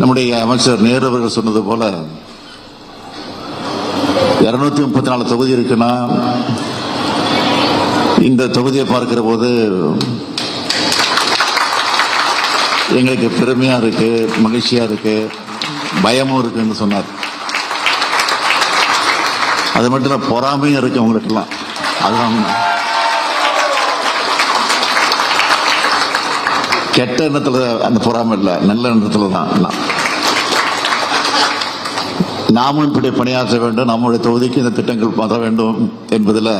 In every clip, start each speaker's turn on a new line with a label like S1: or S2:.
S1: நம்முடைய அமைச்சர் நேரு அவர்கள் சொன்னது போல இருநூத்தி முப்பத்தி நாலு தொகுதி இருக்குன்னா இந்த தொகுதியை பார்க்கிற போது எங்களுக்கு பெருமையா இருக்கு மகிழ்ச்சியா இருக்கு பயமும் இருக்குன்னு சொன்னார். அது மட்டும் இல்ல பொறாமையும் இருக்கு உங்களுக்கெல்லாம் அதுதான் கெட்ட எண்ணத்துல அந்த பொறாமை இல்லை நல்ல எண்ணத்துல தான். எல்லாம். நாமும் இப்படி பணியாற்ற வேண்டும் நம்முடைய தொகுதிக்கு இந்த திட்டங்கள் வர வேண்டும் என்பதில்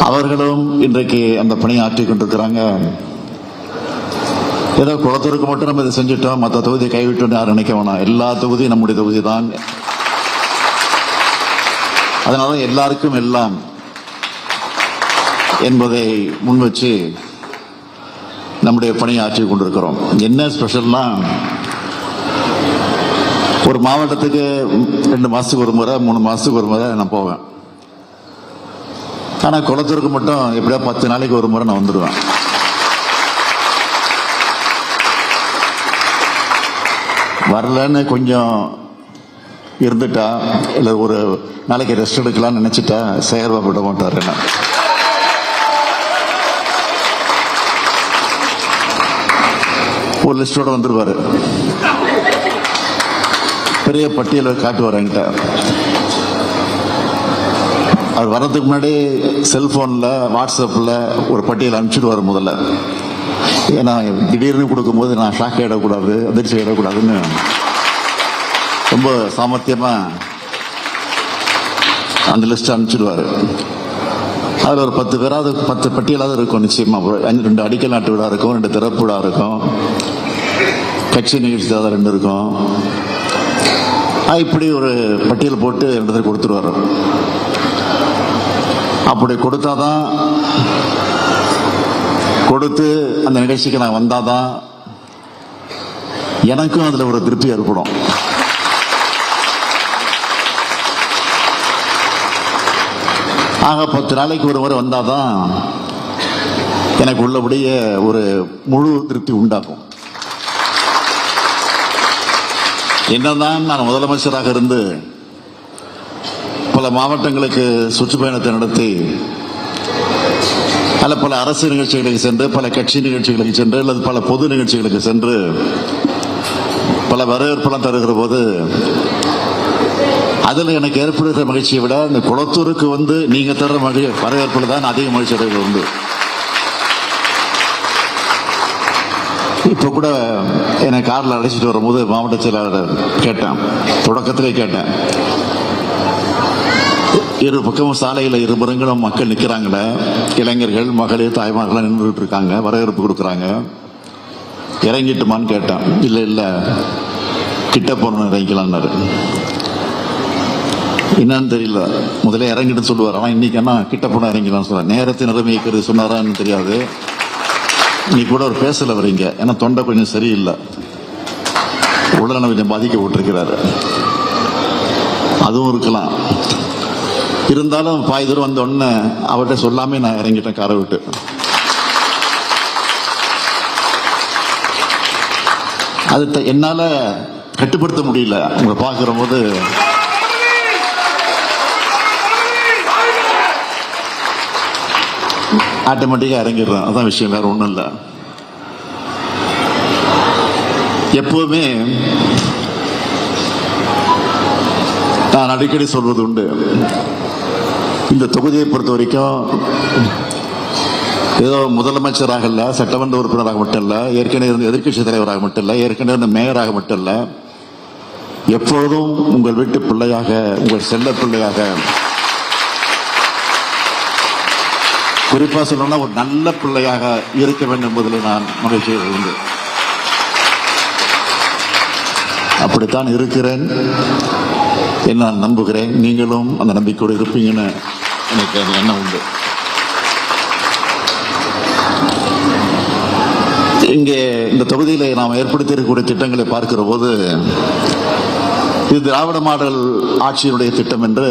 S1: அவர்களும் இன்றைக்கு அந்த பணியை ஆற்றிக் கொண்டிருக்கிறாங்க. ஏதோ குளத்தூருக்கு மட்டும் நம்ம இதை செஞ்சுட்டோம் மற்ற தொகுதியை கைவிட்டோம்னு யாரும் நினைக்க வேணாம். எல்லா தொகுதியும் நம்முடைய தொகுதி தான். அதனால எல்லாருக்கும் எல்லாம் என்பதை முன் வச்சு நம்முடைய பணியை ஆற்றி கொண்டிருக்கிறோம். என்ன ஸ்பெஷல்னா ஒரு மாவட்டத்துக்கு ரெண்டு மாதத்துக்கு ஒரு முறை மூணு மாதத்துக்கு ஒரு முறை நான் போவேன். ஆனால் குளத்தூருக்கு மட்டும் எப்படியா பத்து நாளைக்கு ஒரு முறை நான் வந்துடுவேன். வரலன்னு கொஞ்சம் இருந்துட்டா இல்லை ஒரு நாளைக்கு ரெஸ்ட் எடுக்கலாம்னு நினச்சிட்டா சேகர்பாபு விட மாட்டார் என்ன ஒரு லிஸ்டோட வந்துருவாரு. பெரிய பட்டியலை காட்டுவார் என்கிட்ட. அவர் வர்றதுக்கு முன்னாடி செல்போன்ல வாட்ஸ்அப்ல ஒரு பட்டியல் அனுப்பிச்சிடுவார் முதல்ல. ஏன்னா திடீர்னு கொடுக்கும்போது நான் ஷாக் ஆகிடக்கூடாது அதிர்ச்சி ஆகிடக்கூடாதுன்னு ரொம்ப சாமர்த்தியமா அந்த லிஸ்ட் அனுப்பிச்சிடுவாரு. அதில் ஒரு பத்து பேராவது பத்து பட்டியலாவது இருக்கும் நிச்சயமா. ரெண்டு அடிக்கல் நாட்டு விழா இருக்கும் ரெண்டு திறப்பு விழா இருக்கும். கட்சி நிகழ்ச்சி தான் ரெண்டு இருக்கும். இப்படி ஒரு பட்டியல் போட்டு இடத்துல கொடுத்துருவாரு. அப்படி கொடுத்தாதான் கொடுத்து அந்த நிகழ்ச்சிக்கு நான் வந்தாதான் எனக்கும் அதில் ஒரு திருப்தி ஏற்படும். ஆக பத்து நாளைக்கு ஒரு முறை வந்தாதான் எனக்கு உள்ளபடியே ஒரு முழு திருப்தி உண்டாகும். என்னதான் நான் முதலமைச்சராக இருந்து பல மாவட்டங்களுக்கு சுற்றுப்பயணத்தை நடத்தி அல்ல பல அரசு நிகழ்ச்சிகளுக்கு சென்று பல கட்சி நிகழ்ச்சிகளுக்கு சென்று அல்லது பல பொது நிகழ்ச்சிகளுக்கு சென்று பல வரவேற்பெல்லாம் தருகிற போது அதில் எனக்கு ஏற்படுகிற மகிழ்ச்சியை விட இந்த குளத்தூருக்கு வந்து நீங்கள் தர்ற மகிழ் வரவேற்பில் தான் அதிக மகிழ்ச்சி அடைகிறது உண்டு. இப்போ கூட என்னை காரில் அழைச்சிட்டு வரும்போது மாவட்ட செயலாளர் கேட்டேன். தொடக்கத்திலே கேட்டேன். இரு பக்கமும் சாலையில் இருபுறங்களும் மக்கள் நிற்கிறாங்களே இளைஞர்கள் மகளிர் தாய்மார்கள்லாம் நின்றுட்டு இருக்காங்க. வரவேற்பு கொடுக்குறாங்க. இறங்கிட்டுமான்னு கேட்டேன். இல்லை இல்லை. கிட்ட போன இறங்கிக்கலாம்னாரு என்னன்னு தெரியல. முதல்ல இறங்கிட்டு சொல்லுவார். ஆனால் இன்னைக்கு என்ன கிட்ட போன இறங்கிக்கலாம்னு சொல்றேன் நேரத்தை நிலைமைக்கிறது சொன்னாரான்னு தெரியாது. நீ கூட ஒரு பேசல வரீங்க ஏன்னா தொண்டை கொஞ்சம் சரியில்லை. உடல்நல கொஞ்சம் பாதிக்க விட்டுருக்கிறாரு அதுவும் இருக்கலாம். இருந்தாலும் பாய் தூரம் வந்த உடனே அவர்கிட்ட சொல்லாமே நான் இறங்கிட்டேன் காரை விட்டு. அது த- கட்டுப்படுத்த முடியல. உங்களை பார்க்குற போது ஆட்டோமேட்டிக்காக இறங்கிடுறான். அதான் விஷயம் வேற ஒன்றும் இல்லை. எப்பவுமே நான் அடிக்கடி சொல்வது உண்டு. இந்த தொகுதியை பொறுத்த வரைக்கும் ஏதோ முதலமைச்சராக இல்லை சட்டமன்ற உறுப்பினராக மட்டும் இல்லை ஏற்கனவே இருந்த எதிர்க்கட்சி தலைவராக மட்டும் இல்லை ஏற்கனவே இருந்த மேயராக மட்டும் இல்லை எப்போதும் உங்கள் வீட்டு பிள்ளையாக உங்கள் செல்ல பிள்ளையாக குறிப்பாக சொல்லணும்னா ஒரு நல்ல பிள்ளையாக இருக்க வேண்டும் என்பதில் நான் மகிழ்ச்சி உண்டு அப்படித்தான் இருக்கிறேன். என்று நான் நம்புகிறேன். நீங்களும் அந்த நம்பிக்கையோடு இருப்பீங்கன்னு எனக்கு அது எண்ணம் உண்டு. இங்கே இந்த தொகுதியில் நாம் ஏற்படுத்தி இருக்கக்கூடிய திட்டங்களை பார்க்கிற போது இது திராவிட மாடல் ஆட்சியினுடைய திட்டம் என்று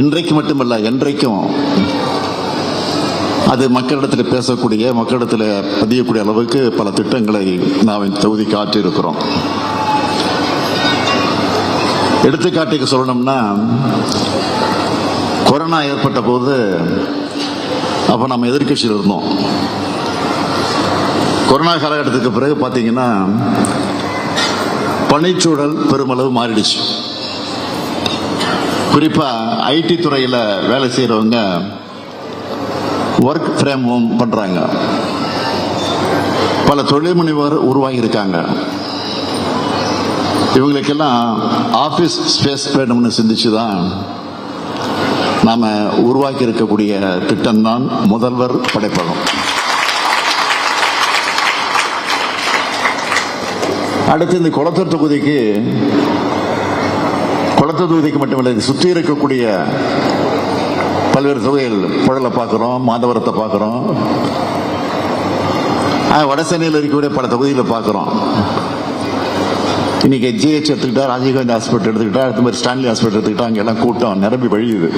S1: இன்றைக்கு மட்டுமல்ல என்றைக்கும் அது மக்களிடத்தில் பேசக்கூடிய மக்களிடத்தில் பதியக்கூடிய அளவுக்கு பல திட்டங்களை நாம் இந்த தொகுதிக்கு ஆற்றியிருக்கிறோம் எடுத்துக்காட்டுக்கு சொல்லணும்னா கொரோனா ஏற்பட்ட போது அப்போ நம்ம எதிர்க்கட்சியில் இருந்தோம். கொரோனா காலகட்டத்துக்கு பிறகு பார்த்தீங்கன்னா பணிச்சூழல் பெருமளவு மாறிடுச்சு. குறிப்பாக ஐடி துறையில் வேலை செய்கிறவங்க ஒர்க் ஃப்ரேம் ஹோம் பண்ணுறாங்க பல தொழில் முனைவர் உருவாகி இருக்காங்க இவங்களுக்கெல்லாம் ஆஃபீஸ் ஸ்பேஸ் வேணும்னு சிந்திச்சு தான் நாம் உருவாக்கி இருக்கக்கூடிய திட்டம்தான் முதல்வர் படைப்பகம். அடுத்து இந்த குளத்தூர் தொகுதிக்கு குளத்தூர் தொகுதிக்கு மட்டுமில்லை சுற்றி இருக்கக்கூடிய பல்வேறு தொகைகள் புழலை பார்க்குறோம் மாதவரத்தை பார்க்குறோம். வட சென்னையில் இருக்கக்கூடிய பல தொகுதிகளை பார்க்குறோம். இன்னைக்கு ஜிஹெச் எடுத்துக்கிட்டா ராஜீவ்காந்தி ஹாஸ்பிட்டல் எடுத்துக்கிட்டா அடுத்த மாதிரி ஸ்டான்லி ஹாஸ்பிட்டல் எடுத்துக்கிட்டா அங்கெல்லாம் கூட்டம் நிரம்பி வழியுது.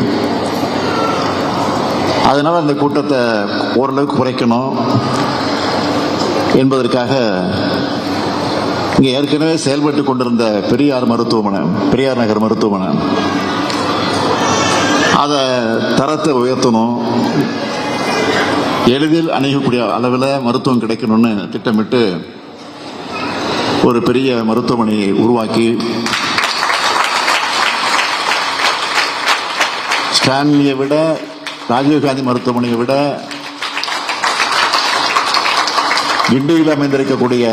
S1: அதனால் அந்த கூட்டத்தை ஓரளவுக்கு குறைக்கணும் என்பதற்காக இங்கே ஏற்கனவே செயல்பட்டு கொண்டிருந்த பெரியார் மருத்துவமனை பெரியார் நகர் மருத்துவமனை அதை தரத்தை உயர்த்தணும். எளிதில் அணுகக்கூடிய அளவில் மருத்துவம் கிடைக்கணும்னு திட்டமிட்டு ஒரு பெரிய மருத்துவமனையை உருவாக்கி ஸ்டான்லியை விட ராஜீவ்காந்தி மருத்துவமனையை விட கிண்டியில் அமைந்திருக்கக்கூடிய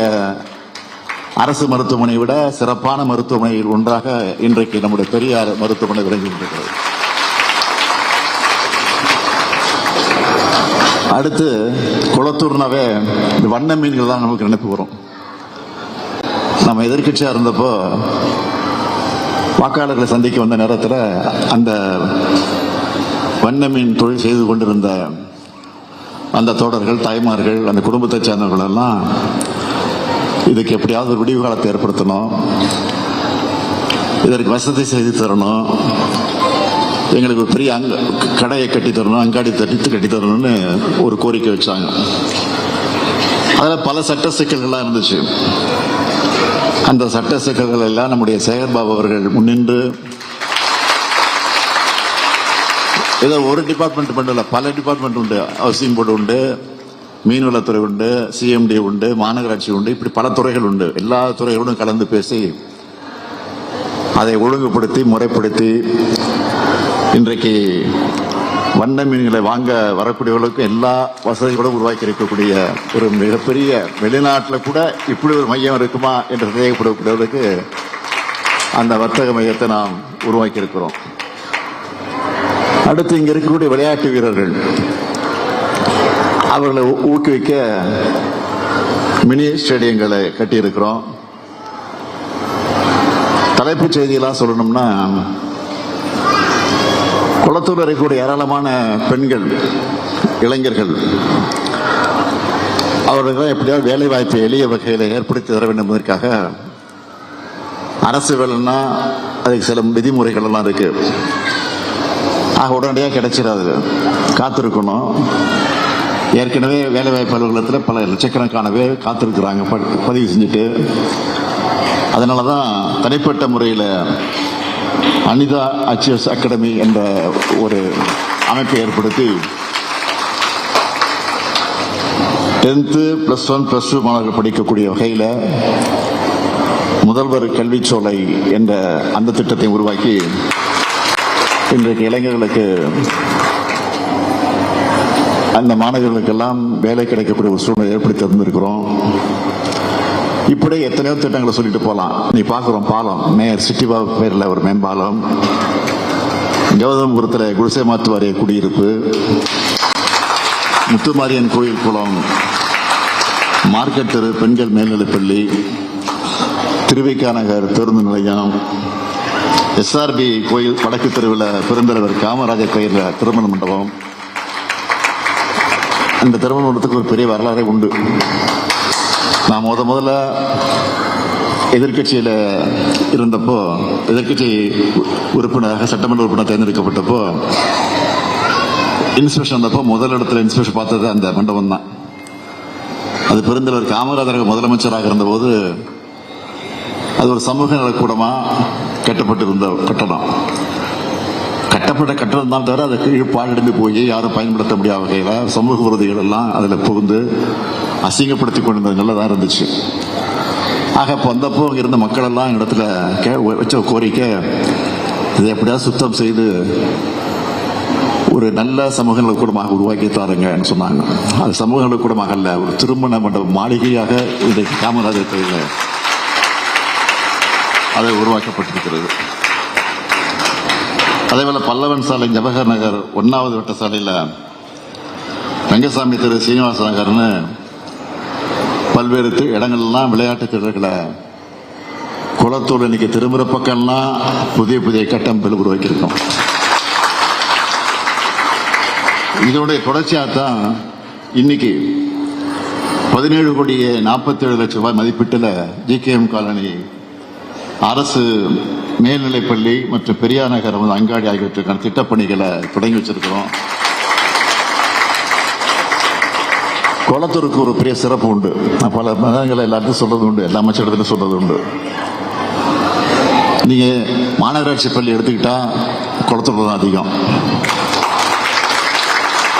S1: அரசு மருத்துவமனையை விட சிறப்பான மருத்துவமனையில் ஒன்றாக இன்றைக்கு நம்முடைய பெரியார் மருத்துவமனை விளங்கி கொண்டிருக்கிறது. அடுத்து குளத்தூர்னாவே இந்த வண்ண மீன்கள் தான் நமக்கு நினைப்பு வரும். நம்ம எதிர்கட்சியாக இருந்தப்போ வாக்காளர்களை சந்திக்க வந்த நேரத்தில் அந்த வண்ண மீன் தொழில் செய்து கொண்டிருந்த அந்த தோடர்கள் தாய்மார்கள் அந்த குடும்பத்தை சேர்ந்தவர்கள் எல்லாம் இதுக்கு எப்படியாவது ஒரு விடிவு காலத்தை ஏற்படுத்தணும். இதற்கு வசதி செய்து தரணும். எங்களுக்கு ஒரு பெரிய அங்க கடையை கட்டி தரணும் அங்காடி தட்டித்து கட்டி தரணும்னு ஒரு கோரிக்கை வச்சாங்க. அதில் பல சட்ட சிக்கல்கள்லாம் இருந்துச்சு. அந்த சட்ட சிக்கல்கள் எல்லாம் நம்முடைய சேகர்பாபு அவர்கள் முன்னின்று ஏதோ ஒரு டிபார்ட்மெண்ட் மட்டும் இல்லை பல டிபார்ட்மெண்ட் உண்டு. ஹவுசிங் போர்டு உண்டு மீன்வளத்துறை உண்டு சிஎம்டி உண்டு மாநகராட்சி உண்டு இப்படி பல துறைகள் உண்டு. எல்லா துறைகளோடும் கலந்து பேசி அதை ஒழுங்குபடுத்தி முறைப்படுத்தி இன்றைக்கு வண்ண மீன்களை வாங்க வரக்கூடியவர்களுக்கு எல்லா வசதிகளும் உருவாக்கி இருக்கக்கூடிய ஒரு மிகப்பெரிய வெளிநாட்டில் கூட இப்படி ஒரு மையம் இருக்குமா என்று சந்தேகப்படக்கூடியவர்களுக்கு அந்த வர்த்தக மையத்தை நாம் உருவாக்கி இருக்கிறோம் அடுத்து இங்க இருக்கக்கூடிய விளையாட்டு வீரர்கள். அவர்களை ஊ- ஊக்குவிக்க மினி ஸ்டேடியங்களை கட்டியிருக்கிறோம். தலைப்புச் செய்தியெல்லாம் சொல்லணும்னா குளத்தூர் இருக்கக்கூடிய ஏராளமான பெண்கள் இளைஞர்கள். அவர்கள் எப்படியாவது வேலை வாய்ப்பை எளிய வகையில் ஏற்படுத்தி தர வேண்டும் என்பதற்காக அரசு வேலைன்னா அதுக்கு சில விதிமுறைகள் எல்லாம் இருக்கு. ஆக உடனடியாக கிடைச்சிடாது. காத்திருக்கணும். ஏற்கனவே வேலைவாய்ப்பு அலுவலகத்தில் பல லட்சக்கணக்கானவே காத்திருக்கிறாங்க ப- பதிவு செஞ்சுட்டு. அதனால தான் தனிப்பட்ட முறையில் அனிதா அச்சியஸ் அகாடமி என்ற ஒரு அமைப்பை ஏற்படுத்தி tenth plus one plus two மாணவர்கள் படிக்கக்கூடிய வகையில் முதல்வர் கல்விச்சோலை என்ற அந்த திட்டத்தை உருவாக்கி இன்றைக்கு இளைஞர்களுக்கு அந்த மாணவர்களுக்கெல்லாம் வேலை கிடைக்கக்கூடிய ஒரு சூழ்நிலை ஏற்படுத்தி தந்திருக்கிறோம். இப்படி எத்தனையோ திட்டங்களை சொல்லிட்டு போகலாம் நீ பார்க்குறோம் பாலம். மேயர் சிட்டிபா பேரில் ஒரு மேம்பாலம். கௌதமபுரத்தில் குடிசை மாத்து வாரிய குடியிருப்பு. முத்துமாரியன் கோயில் குளம். மார்க்கெட் தெரு பெண்கள் மேல்நிலைப்பள்ளி. திருவிக்கா நகர் பேருந்து நிலையம். எஸ்ஆர்பி கோயில் வடக்கு தெருவில் பெருந்தலைவர் காமராஜர் பெயரில் திருமண மண்டபம். அந்த திருமண மண்டபத்துக்கு ஒரு பெரிய வரலாறே உண்டு. நான் முத முதல்ல எதிர்க்கட்சியில் இருந்தப்போ எதிர்க்கட்சி உறுப்பினராக சட்டமன்ற உறுப்பினர் தேர்ந்தெடுக்கப்பட்டப்போ இன்ஸ்பெக்ஷன் வந்தப்போ முதல் இடத்துல இன்ஸ்பெக்ஷன் பார்த்தது அந்த மண்டபம் தான். அது பெருந்தலைவர் காமராஜர் முதலமைச்சராக இருந்தபோது அது ஒரு சமூக நலக்கூடமா கட்டப்பட்டிருந்த கட்டடம். கட்டப்பட்ட கட்டடம் தான் தவிர அதுக்கு கீழ் பாழடைந்து போய் யாரும் பயன்படுத்த முடியாத வகையில் சமூக விரோதிகள் எல்லாம் அதில் புகுந்து அசிங்கப்படுத்தி கொண்டிருந்தது நல்லதாக இருந்துச்சு. ஆக வந்தப்போ அங்கே இருந்த மக்கள் எல்லாம் இடத்துல கே வச்ச கோரிக்கை இதை எப்படியாவது சுத்தம் செய்து ஒரு நல்ல சமூக நலக்கூடமாக உருவாக்கி தாருங்கன்னு சொன்னாங்க. அது சமூக நலக்கூடமாக அல்ல ஒரு திருமண மண்டப மாளிகையாக இன்றைக்கு காமராஜர் கோயிலில் அதை உருவாக்கப்பட்டிருக்கிறது. அதேபோல பல்லவன் சாலை ஜவஹர் நகர் ஒன்னாவது வட்ட சாலையில் ரங்கசாமி திரு சீனிவாச நகர்னு பல்வேறு இடங்கள்லாம் விளையாட்டு திடல்களை குளத்தூர் இன்னைக்கு திரும்புகிற பக்கம்லாம் புதிய புதிய கட்டமைப்புகள் உருவாக்கியிருக்கோம். இதோடைய தொடர்ச்சியாக தான் இன்னைக்கு பதினேழு கோடியே நாற்பத்தேழு லட்சம் ரூபாய் மதிப்பீட்டில் ஜிகேஎம் காலனி அரசு மேல்நிலைப்பள்ளி மற்றும் பெரியார் நகரம் அங்காடி ஆகியவற்றுக்கான திட்டப்பணிகளை தொடங்கி வச்சிருக்கிறோம். குளத்தூருக்கு ஒரு பெரிய சிறப்பு உண்டு. நான் பல மதங்களை எல்லாத்தையும் சொல்றது உண்டு. எல்லா அமைச்சரிடத்திலும் சொல்றது உண்டு. நீங்க மாநகராட்சி பள்ளி எடுத்துக்கிட்டா குளத்தூர் தான் அதிகம்.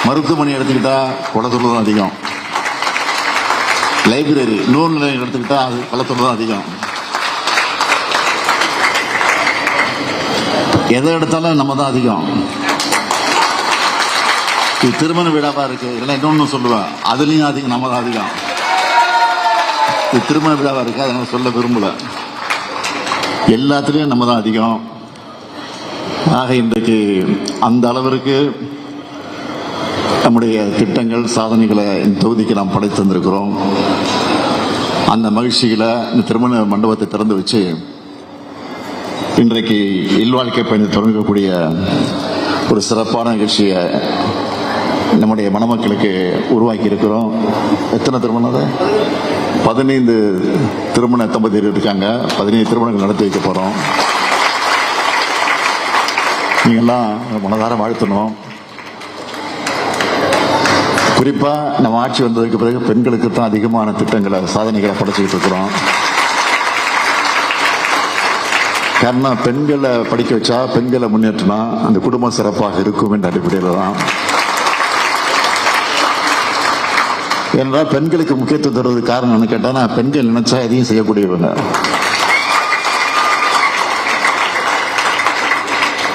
S1: மருத்துவமனை எடுத்துக்கிட்டா குளத்தூர் தான் அதிகம். லைப்ரரி நூல் நிலையம் எடுத்துக்கிட்டா அது குளத்தூர் தான் அதிகம். எதை எடுத்தாலும் நம்ம தான் அதிகம். இது திருமண விழாவா இருக்கு இதெல்லாம் இன்னொன்னு சொல்லுவேன் அதுலயும் அதிகம் நம்ம தான் அதிகம் இது திருமண விழாவா இருக்கு அதை நான் சொல்ல விரும்பல. எல்லாத்துலயும் நம்ம தான் அதிகம். ஆக இன்றைக்கு அந்த அளவிற்கு நம்முடைய திட்டங்கள் சாதனைகளை இந்த தொகுதிக்கு நாம் படைத்து தந்திருக்கிறோம். அந்த மகிழ்ச்சியில் இந்த திருமண மண்டபத்தை திறந்து வச்சு இன்றைக்கு இல்வாழ்க்கை பயணத்தை தொடங்கக்கூடிய ஒரு சிறப்பான நிகழ்ச்சியை நம்முடைய மணமக்களுக்கு உருவாக்கி இருக்கிறோம். எத்தனை திருமணம் பதினைந்து திருமண தம்பதியர் இருக்காங்க. பதினைந்து திருமணங்கள் நடத்தி வைக்க போகிறோம் நீங்கள்லாம் மனதார வாழ்த்தணும். குறிப்பாக நம்ம ஆட்சி வந்ததுக்கு பிறகு பெண்களுக்கு தான் அதிகமான திட்டங்களை சாதனைகளை படைச்சிக்கிட்டு இருக்கிறோம். காரணம் பெண்களை படிக்க வச்சா பெண்களை முன்னேற்றினா அந்த குடும்பம் சிறப்பாக இருக்கும் என்ற அடிப்படையில் தான் என்றால் பெண்களுக்கு முக்கியத்துவம் தருவது காரணம் என்ன கேட்டால் நான் பெண்கள் நினைச்சா எதையும் செய்யக்கூடியவங்க.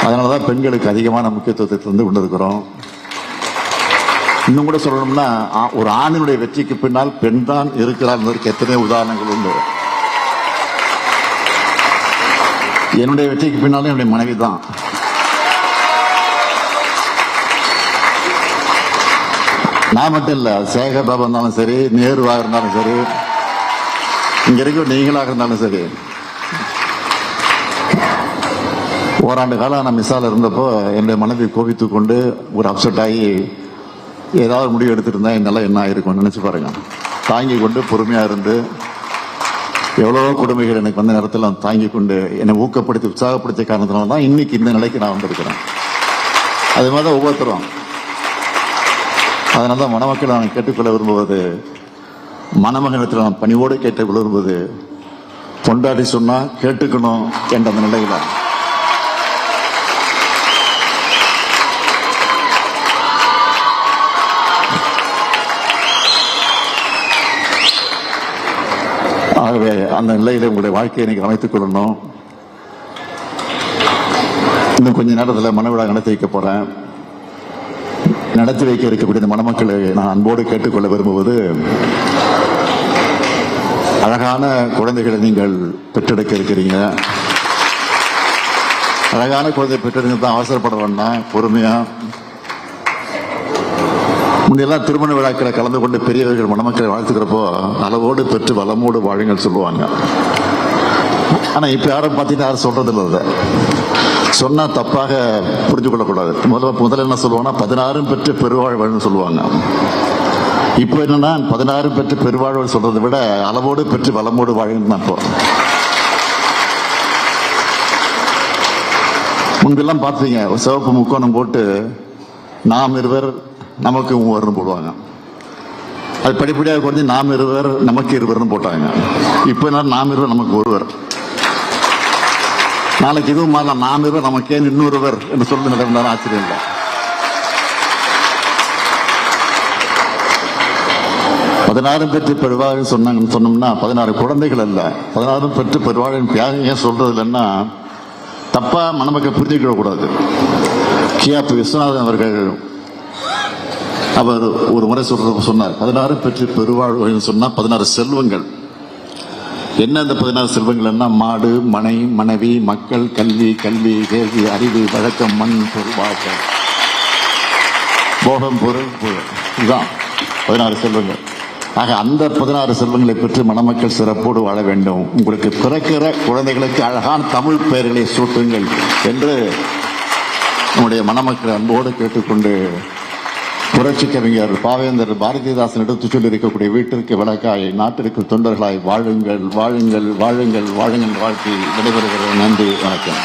S1: அதனாலதான் பெண்களுக்கு அதிகமான முக்கியத்துவத்தை தந்து கொண்டிருக்கிறோம். இன்னும் கூட சொல்லணும்னா ஆ- ஒரு ஆணினுடைய வெற்றிக்கு பின்னால் பெண் தான் இருக்கிறார் என்பதற்கு எத்தனையோ உதாரணங்கள் உண்டு. என்னுடைய வெற்றிக்கு பின்னாலும் என்னுடைய மனைவி தான். நான் மட்டும் இல்லை சேகர் பாபா இருந்தாலும் சரி நேருவாக இருந்தாலும் சரி இங்க இருக்க நீங்களாக இருந்தாலும் சரி. ஓராண்டு காலம் நான் மிஸ்ஸால் இருந்தப்போ என்னுடைய மனதை கோபித்து கொண்டு ஒரு அப்செட் ஆகி ஏதாவது முடிவு எடுத்திருந்தா என்னால் என்ன ஆயிருக்கும்னு நினச்சி பாருங்க. தாங்கி கொண்டு பொறுமையாக இருந்து எவ்வளோ கொடுமைகள் எனக்கு வந்த நேரத்தில் நான் தாங்கி கொண்டு என்னை ஊக்கப்படுத்தி உற்சாகப்படுத்திய காரணத்தினால தான் இன்னைக்கு இந்த நிலைக்கு நான் வந்திருக்கிறேன். அது மாதிரி தான் ஒவ்வொருத்தரும். அதனால தான் மணமக்களை நான் கேட்டுக்கொள்ள விரும்புவது மணமகனத்தில் நான் பணிவோடு கேட்டு விரும்புவது பொண்டாட்டி சொன்னால் கேட்டுக்கணும் என்ற அந்த நிலையில். ஆகவே அந்த நிலையில் உங்களுடைய வாழ்க்கையை நீங்கள் அமைத்துக் கொள்ளணும். இன்னும் கொஞ்ச நேரத்தில் மனவிழா நடத்தி வைக்க போகிறேன் நடத்தி வைக்க இருக்கக்கூடிய இந்த மணமக்களை நான் அன்போடு கேட்டுக்கொள்ள விரும்புவது அழகான குழந்தைகளை நீங்கள் பெற்றெடுக்க இருக்கிறீங்க. அழகான குழந்தை பெற்றெடுக்க தான் அவசரப்பட வேண்டாம் பொறுமையா. முன்னெல்லாம் திருமண விழாக்களை கலந்து கொண்டு பெரியவர்கள் மணமக்களை வாழ்த்துக்கிறப்போ அளவோடு பெற்று வளமோடு வாழுங்கள் சொல்லுவாங்க. ஆனா இப்ப யாரும் பார்த்தீங்கன்னா யாரும் சொல்றது இல்லை அதை. சொன்னா தப்பாக புரிஞ்சு கொள்ளக்கூடாது முதல்ல முதல்ல என்ன சொல்லுவாங்கன்னா பதினாறும் பெற்று பெருவாழ்வன்னு சொல்லுவாங்க. இப்போ என்னன்னா பதினாறு பெற்று பெருவாழ்வு சொல்றதை விட அளவோடு பெற்று வளமோடு வாழுன்னு தான் இப்போ. முன்பெல்லாம் பார்த்தீங்க ஒரு சிவப்பு முக்கோணம் போட்டு நாம் இருவர் நமக்கு மூவர்னு போடுவாங்க. அது படிப்படியாக குறைஞ்சி நாம் இருவர் நமக்கு இருவர்னு போட்டாங்க. இப்போ என்ன நாம் இருவர் நமக்கு ஒருவர். நாளைக்கு இதுவும் மாறலாம் நாம் இருவர் நமக்கே இன்னொருவர் என்று சொல்லி நடந்தாலும் ஆச்சரியம் இல்லை. பதினாறும் பெற்று பெறுவார்கள் சொன்னாங்கன்னு சொன்னோம்னா பதினாறு குழந்தைகள் அல்ல. பதினாறும் பெற்று பெறுவாழின் தியாகம் ஏன் சொல்றது இல்லைன்னா தப்பா மணமக்கள் புரிஞ்சுக்கிட கூடாது. கியாப்பு விஸ்வநாதன் அவர்கள் அவர் ஒரு முறை சொல்ற சொன்னார். பதினாறு பெற்று பெருவாழ்வுன்னு சொன்னா பதினாறு செல்வங்கள். என்ன அந்த பதினாறு செல்வங்கள்னா மாடு மனை மனைவி மக்கள் கல்வி கல்வி கேள்வி அறிவு வழக்கம் மண் பொருள் வாழ்க்கை. போகம் பொருள் புகழ் இதுதான் பதினாறு செல்வங்கள். ஆக அந்த பதினாறு செல்வங்களை பெற்று மணமக்கள் சிறப்போடு வாழ வேண்டும். உங்களுக்கு பிறக்கிற குழந்தைகளுக்கு அழகான தமிழ் பெயர்களை சூட்டுங்கள் என்று நம்முடைய மணமக்கள் அன்போடு கேட்டுக்கொண்டு புரட்சி கவிஞர் பாவேந்தர் பாரதிதாசன் எடுத்துச் சொல்லியிருக்கக்கூடிய வீட்டிற்கு விளக்காய் நாட்டிற்கு தொண்டர்களாய் வாழுங்கள் வாழுங்கள் வாழுங்கள் வாழுங்கள் வாழ்த்தி விடைபெறுகிறது நன்றி வணக்கம்.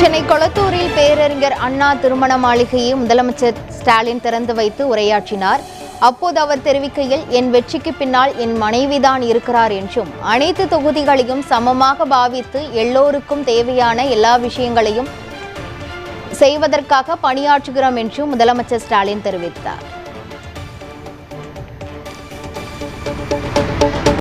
S2: சென்னை கொளத்தூரில் பேரறிஞர் அண்ணா திருமண மாளிகையை முதலமைச்சர் ஸ்டாலின் திறந்து வைத்து உரையாற்றினார். அப்போது அவர் தெரிவிக்கையில் என் வெற்றிக்கு பின்னால் என் மனைவிதான் இருக்கிறார் என்றும் அனைத்து தொகுதிகளையும் சமமாக பாவித்து எல்லோருக்கும் தேவையான எல்லா விஷயங்களையும் செய்வதற்காக பணியாற்றுகிறோம் என்றும் முதலமைச்சர் ஸ்டாலின் தெரிவித்தார்.